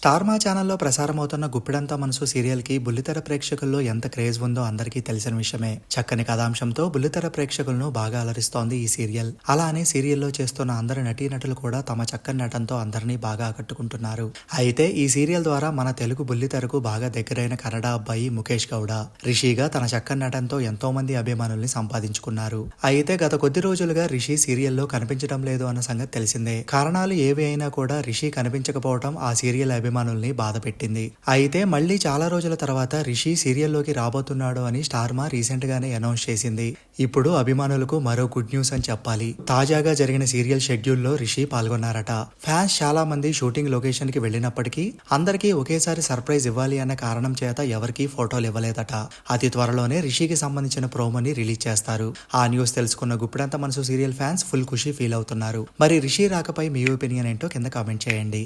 Star మా ఛానల్లో ప్రసారమవుతున్న గుప్పిడంతా మనసు సీరియల్కి బుల్లితెర ప్రేక్షకుల్లో ఎంత క్రేజ్ ఉందో అందరికీ తెలిసిన విషయమే. చక్కని కథాంశంతో బుల్లితెర ప్రేక్షకులను బాగా అలరిస్తోంది ఈ సీరియల్. అలానే సీరియల్లో చేస్తున్న అందరి నటీనటులు కూడా తమ చక్కని నటనతో అందరినీ బాగా ఆకట్టుకుంటున్నారు. అయితే ఈ సీరియల్ ద్వారా మన తెలుగు బుల్లితెరకు బాగా దగ్గరైన కన్నడ అబ్బాయి ముఖేష్ గౌడ రిషిగా తన చక్కని నటనతో ఎంతో మంది అభిమానుల్ని సంపాదించుకున్నారు. అయితే గత కొద్ది రోజులుగా రిషి సీరియల్లో కనిపించడం లేదు అన్న సంగతి తెలిసిందే. కారణాలు ఏవి అయినా కూడా రిషి కనిపించకపోవడం ఆ సీరియల్ అభిమానుల్ని బాధపెట్టింది అయితే మళ్ళీ చాలా రోజుల తర్వాత రిషి సీరియల్లోకి రాబోతున్నాడు అని స్టార్ మా రీసెంట్ గానే అనౌన్స్ చేసింది. ఇప్పుడు అభిమానులకు మరో గుడ్ న్యూస్ అని చెప్పాలి. తాజాగా జరిగిన సీరియల్ షెడ్యూల్లో రిషి పాల్గొన్నారట. ఫ్యాన్స్ చాలా మంది షూటింగ్ లొకేషన్కి వెళ్ళినప్పటికీ అందరికీ ఒకేసారి సర్ప్రైజ్ ఇవ్వాలి అన్న కారణం చేత ఎవరికీ ఫోటోలు ఇవ్వలేదట. అతి త్వరలోనే రిషికి సంబంధించిన ప్రోమోని రిలీజ్ చేస్తారు. ఆ న్యూస్ తెలుసుకున్న Guppedantha Manasu serial fans full ఖుషి ఫీల్ అవుతున్నారు. మరి రిషి రాకపై మీ ఒపీనియన్ ఏంటో కింద కామెంట్ చేయండి.